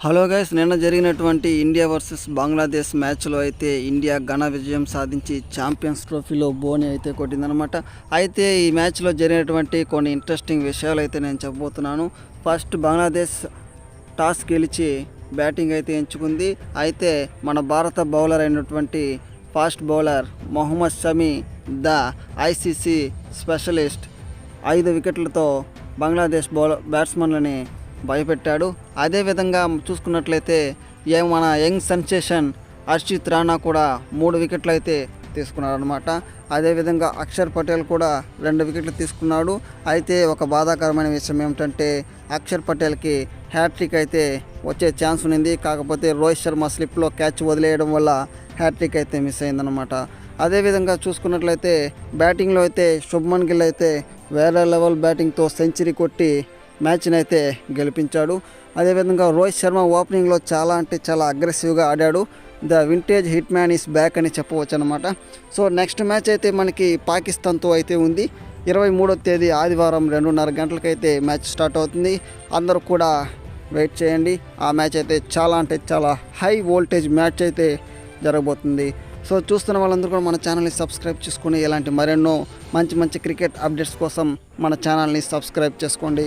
Hello guys నిన్న జరిగినటువంటి India versus Bangladesh మ్యాచ్లో అయితే ఇండియా ఘన విజయం సాధించి ఛాంపియన్స్ ట్రోఫీలో బోని అయితే కొట్టిందనమాట అయితే ఈ మ్యాచ్లో జరిగినటువంటి కొన్ని ఇంట్రెస్టింగ్ విషయాలు అయితే నేను చెప్పబోతున్నాను. ఫస్ట్ బంగ్లాదేశ్ టాస్ గెలిచి బ్యాటింగ్ అయితే ఎంచుకుంది. అయితే మన భారత బౌలర్ అయినటువంటి fast bowler Mohammed Shami the ICC specialist ఐదు వికెట్లతో బంగ్లాదేశ్ బౌలర్ బ్యాట్స్మెన్లని భయపెట్టాడు. అదేవిధంగా చూసుకున్నట్లయితే ఏ మన యంగ్ సెన్సేషన్ హర్షిత్ రాణా కూడా మూడు వికెట్లు అయితే తీసుకున్నాడనమాట అదేవిధంగా అక్షర్ పటేల్ కూడా రెండు వికెట్లు తీసుకున్నాడు. అయితే ఒక బాధాకరమైన విషయం ఏమిటంటే అక్షర్ పటేల్కి హ్యాట్రిక్ అయితే వచ్చే ఛాన్స్ ఉంది కాకపోతే రోహిత్ శర్మ స్లిప్లో క్యాచ్ వదిలేయడం వల్ల హ్యాట్రిక్ అయితే మిస్ అయిందనమాట అదేవిధంగా చూసుకున్నట్లయితే బ్యాటింగ్లో అయితే శుభ్మన్ గిల్ అయితే వేరే లెవెల్ బ్యాటింగ్తో సెంచరీ కొట్టి మ్యాచ్ని అయితే గెలిపించాడు. అదేవిధంగా రోహిత్ శర్మ ఓపెనింగ్లో చాలా అంటే చాలా అగ్రెసివ్గా ఆడాడు. The vintage hitman is back అని చెప్పవచ్చు అనమాట సో నెక్స్ట్ మ్యాచ్ అయితే మనకి పాకిస్తాన్తో అయితే ఉంది. ఇరవై మూడో తేదీ ఆదివారం రెండున్నర గంటలకైతే మ్యాచ్ స్టార్ట్ అవుతుంది. అందరూ కూడా వెయిట్ చేయండి. ఆ మ్యాచ్ అయితే చాలా అంటే చాలా హై వోల్టేజ్ మ్యాచ్ అయితే జరగబోతుంది. సో చూస్తున్న వాళ్ళందరూ కూడా మన ఛానల్ని సబ్స్క్రైబ్ చేసుకుని ఇలాంటి మరెన్నో మంచి మంచి క్రికెట్ అప్డేట్స్ కోసం మన ఛానల్ని సబ్స్క్రైబ్ చేసుకోండి.